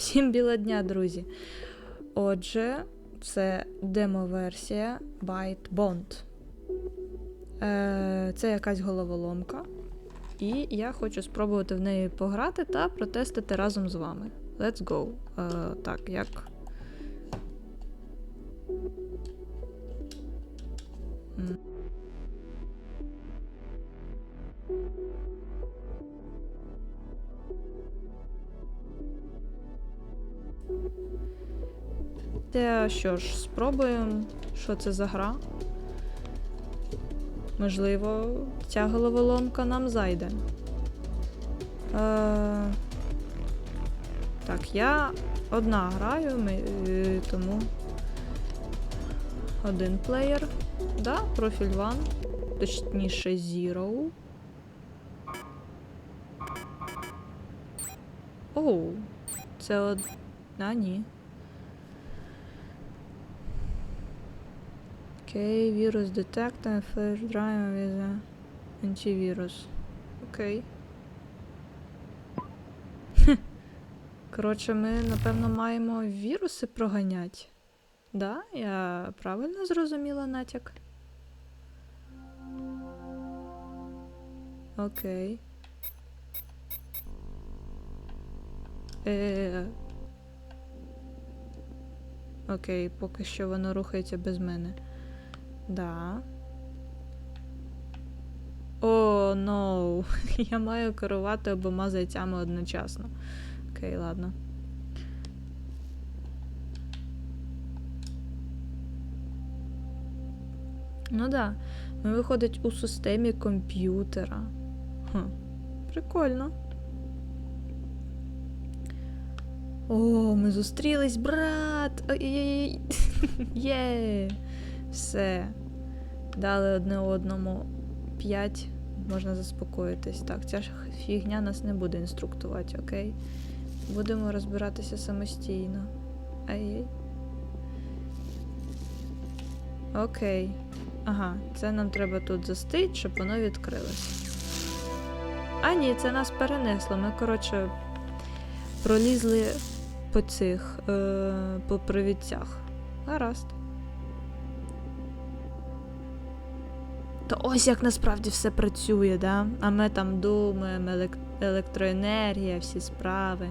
Всім біла дня, друзі. Отже, це демо-версія Byte Bond. Е, це якась головоломка. І я хочу спробувати в неї пограти та протестити разом з вами. Let's go. Е, так, як. Та що ж, спробуємо, що це за гра. Можливо, ця головоломка нам зайде. Е, так, я одна граю, ми, е, тому один плеєр. Да, профіль One. Точніше, Zero. Оу, це од... А, ні. Окей, вірус детектор, флеш драйв with антивірус. Окей. Коротше, ми, напевно, маємо віруси проганяти. Да? Я правильно зрозуміла натяк? Окей. Е. Окей, поки що воно рухається без мене. Да. О, ноу. Я маю керувати обома зайцями одночасно. Окей, ладно. Ну да. Ми виходить у системі комп'ютера. Хм. Прикольно. О, ми зустрілись, брат! Ой-ой-ой. Є! Все. Дали одне одному 5. Можна заспокоїтись. Так, ця ж фігня нас не буде інструктувати, окей? Будемо розбиратися самостійно. Ай-яй. Окей. Ага, це нам треба тут застить, щоб воно відкрилось. А ні, це нас перенесло. Ми, коротше, пролізли по цих, е, по. Гаразд. То ось як насправді все працює, да? А ми там думаємо, елек... електроенергія, всі справи.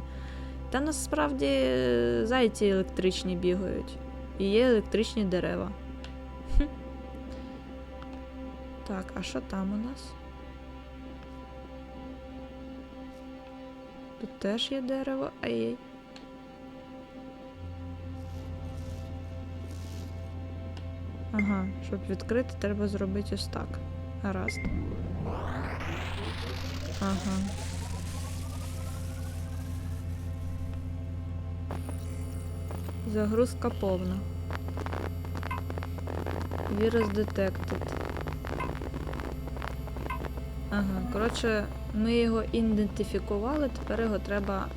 Та насправді е, зайці електричні бігають. І є електричні дерева. Хм. Так, а що там у нас? Тут теж є дерево. Ай-яй. Ага, щоб відкрити, треба зробити ось так. Гаразд. Ага. Загрузка повна. Вірус detected. Ага, коротше, ми його ідентифікували, тепер його треба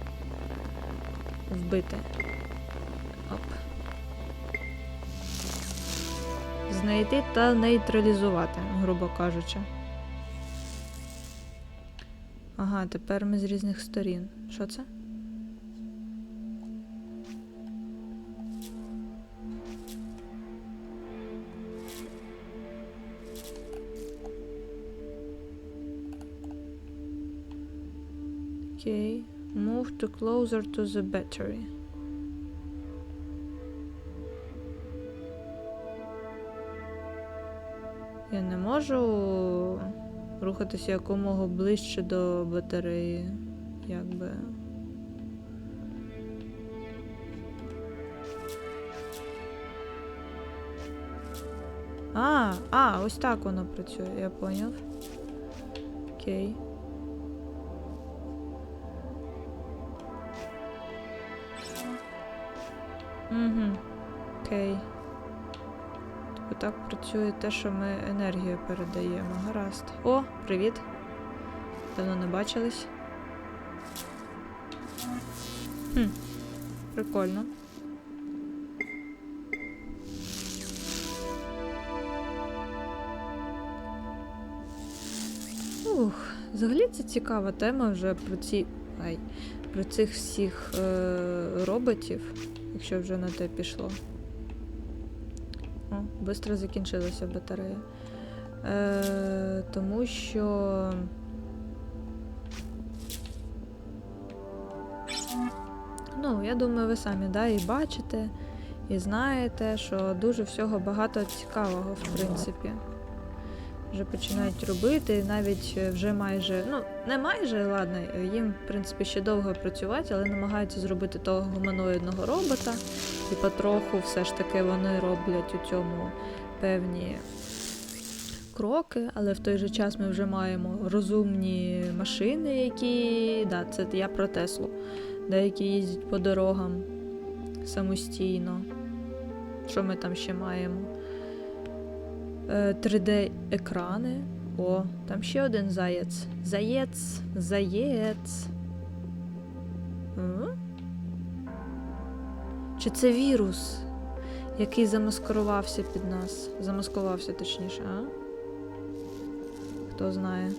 вбити. Оп. Знайти та нейтралізувати, грубо кажучи. Ага, тепер ми з різних сторін. Що це? Окей. Move to closer to the battery. Я не можу рухатися якомога ближче до батареї. Якби. А, а, ось так воно працює, я поняв. Окей. Угу. Окей. Тобто так працює те, що ми енергію передаємо. Гаразд. О, привіт. Давно не бачились. Хм. Прикольно. Ух, взагалі це цікава тема вже про ці ай, про цих всіх е, роботів, якщо вже на те пішло. Швидко закінчилася батарея. Е, тому що. Ну, я думаю, ви самі да, і бачите, і знаєте, що дуже всього багато цікавого, в принципі. Вже починають робити, і навіть вже майже, ну, не майже, ладно, їм, в принципі, ще довго працювати, але намагаються зробити того гуманоїдного робота. І потроху все ж таки вони роблять у цьому певні кроки, але в той же час ми вже маємо розумні машини, які. Да, це я про Теслу, деякі їздять по дорогам самостійно. Що ми там ще маємо? 3D-екрани. О, там ще один заєць. Заєць, заєць. Чи це вірус, який замаскирувався під нас? Замаскувався, точніше, а? Хто знає.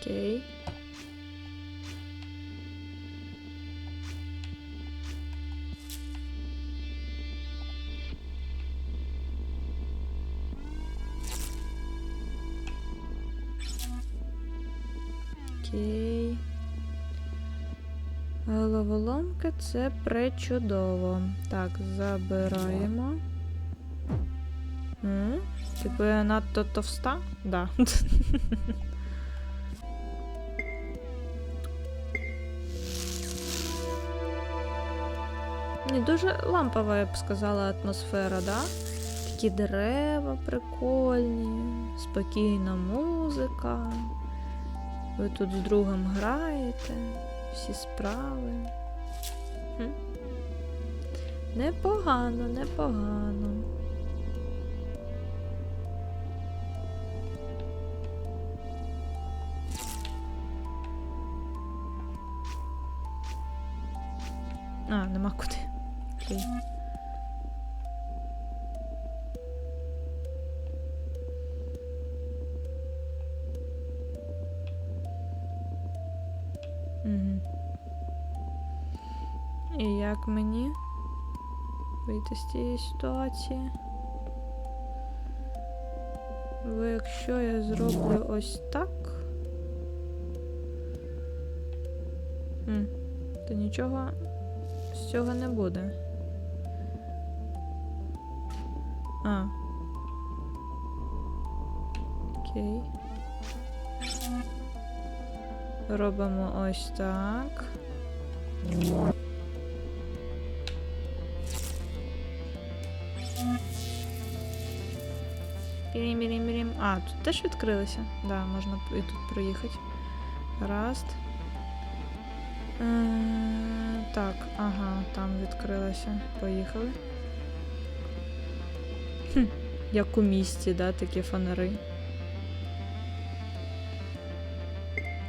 Окей. Окей. Головоломка це пречудово. Так, забираємо. Типу надто товста? Да. Не дуже лампова, я б сказала, атмосфера, да? Такі дерева прикольні, спокійна музика. Ви тут з другом граєте, всі справи. Непогано, непогано. А, нема куди. Окей. Як мені вийти з цієї ситуації? Бо якщо я зроблю ось так, то нічого з цього не буде. А. Окей. Робимо ось так. Бірім, бірім, бірім. А, тут теж відкрилися. Да, можна і тут проїхати. Гаразд. Е, так, ага, там відкрилася. Поїхали. Хм, як у місті, да, такі фонари.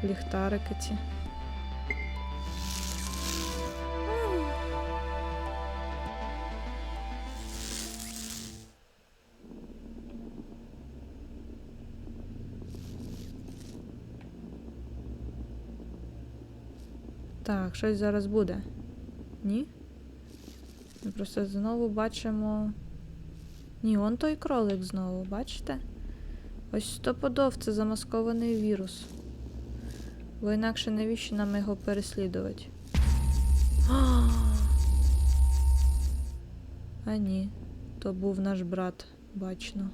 Ліхтарики ці. Так, щось зараз буде. Ні? Ми просто знову бачимо. Ні, он той кролик знову, бачите? Ось стопудов це замаскований вірус. Бо інакше навіщо нам його переслідувати? А ні, то був наш брат, бачно.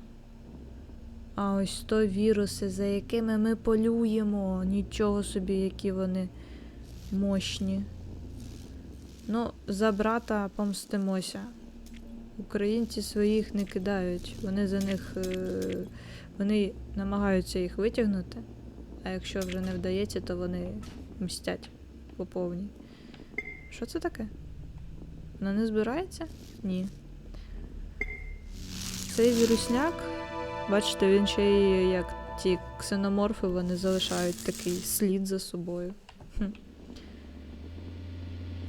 А ось то віруси, за якими ми полюємо. Нічого собі, які вони мощні. Ну, за брата помстимося. Українці своїх не кидають. Вони за них. Е вони намагаються їх витягнути. А якщо вже не вдається, то вони мстять по повній. Що це таке? Вона не збирається? Ні. Цей вірусняк, бачите, він ще й як ті ксеноморфи, вони залишають такий слід за собою. Хм.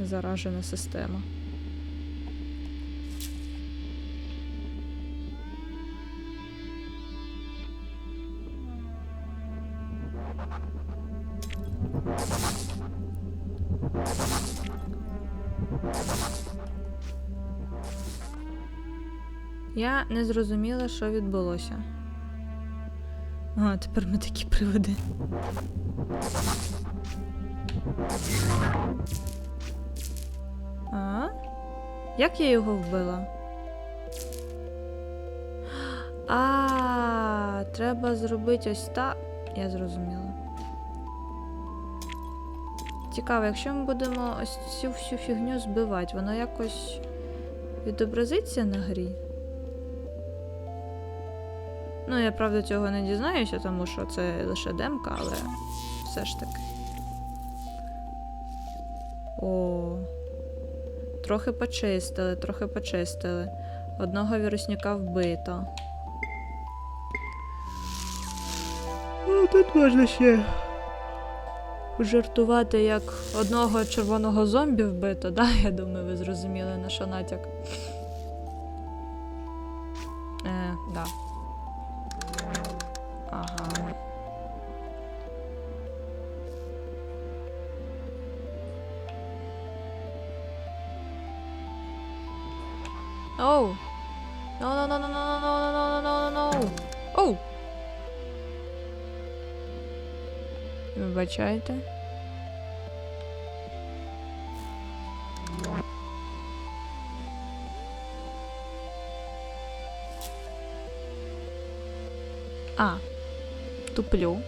Заражена система. Я не зрозуміла, що відбулося. А, тепер ми такі приводи. А? Як я його вбила? А, треба зробити ось так. Я зрозуміла. Цікаво, якщо ми будемо ось цю всю фігню збивати, воно якось відобразиться на грі? Ну, я правда цього не дізнаюся, тому що це лише демка, але все ж таки. О. Трохи почистили, трохи почистили. Одного вірусняка вбито. Ну, тут можна ще жартувати, як одного червоного зомбі вбито, да? Я думаю, ви зрозуміли на що натяк. No, no, no, no, no, no, no, no, no, no, no. Оу. Вибачайте. А. Туплю.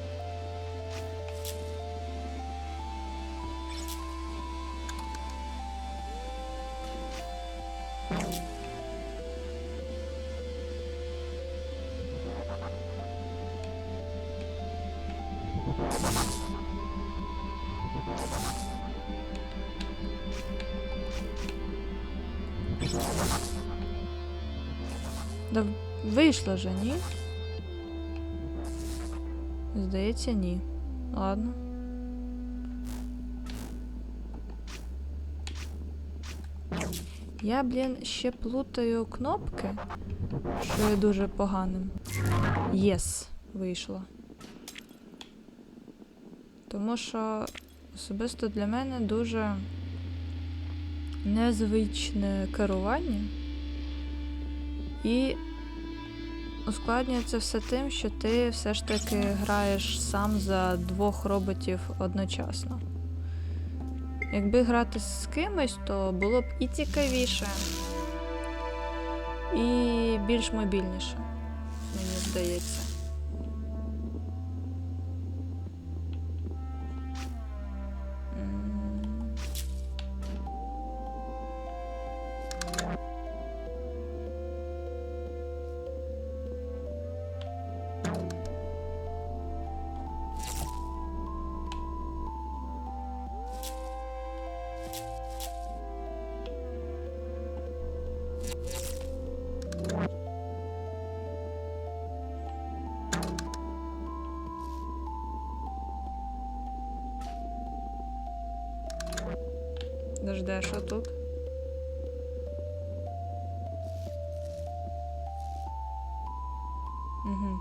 Вийшло же, ні? Здається, ні. Ладно. Я, блін, ще плутаю кнопки, що є дуже поганим. Єс, вийшло. Тому що особисто для мене дуже незвичне керування. І ускладнюється все тим, що ти все ж таки граєш сам за двох роботів одночасно. Якби грати з кимось, то було б і цікавіше, і більш мобільніше, мені здається. Дожди, а що тут? Угу.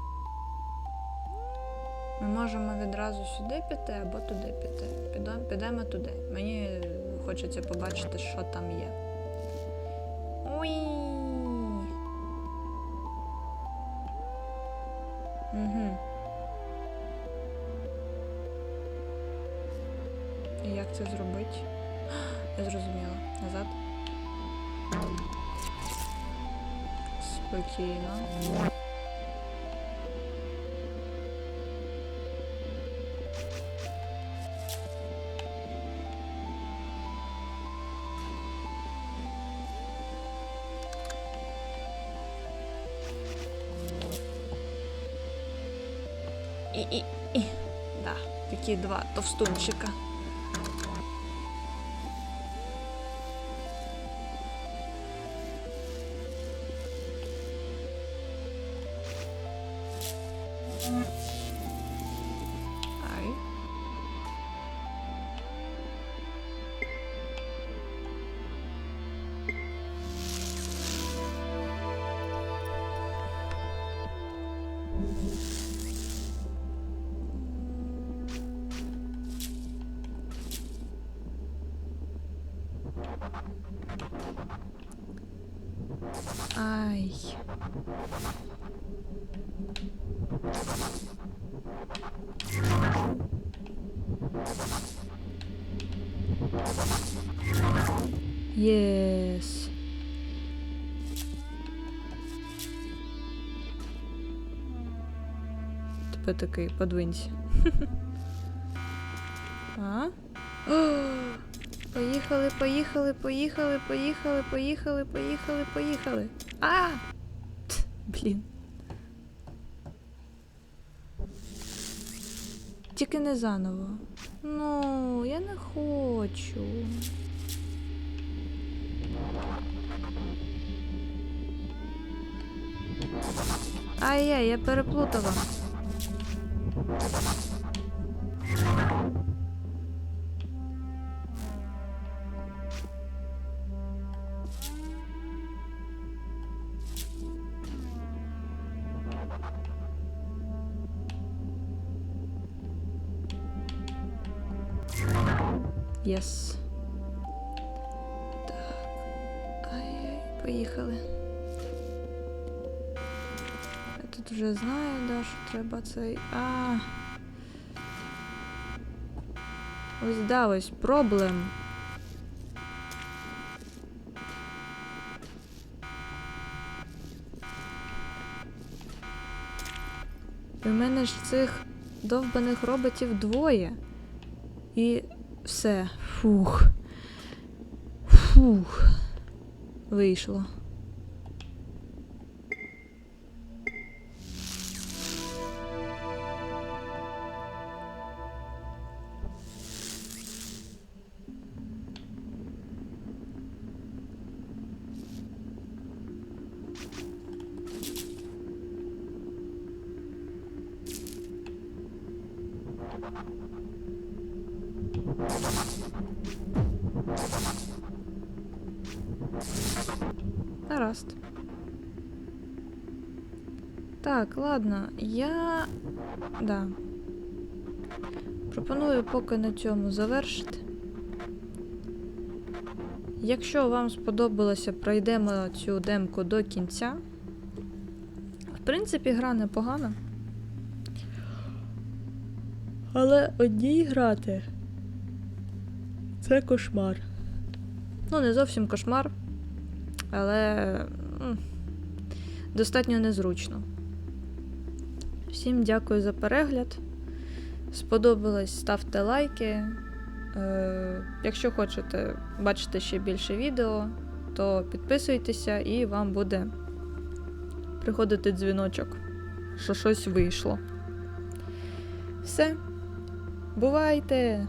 Ми можемо відразу сюди піти або туди піти. Підемо, підемо туди. Мені хочеться побачити, що там є. Уй. І, і. Да, такі два товстунчика. Єс. Тепер такий подвинься. А? Поїхали, поїхали, поїхали, поїхали, поїхали, поїхали, поїхали. А! Блін. Тільки не заново. Ну, я не хочу. Ай-яй, я переплутала. Єс. Так. Ай-яй, поїхали. Я тут вже знаю, да, що треба цей. А. Ось да, ось проблем. І в мене ж цих довбаних роботів двоє. І все. Фух. Фух. Вийшло. Гаразд. Так, ладно, я. Да. Пропоную поки на цьому завершити. Якщо вам сподобалося, пройдемо цю демку до кінця. В принципі, гра непогана. Але одній грати. Це кошмар. Ну, не зовсім кошмар але достатньо незручно. Всім дякую за перегляд. Сподобалось, ставте лайки. Е, якщо хочете бачити ще більше відео, то підписуйтеся і вам буде приходити дзвіночок, що щось вийшло. Все. Бувайте!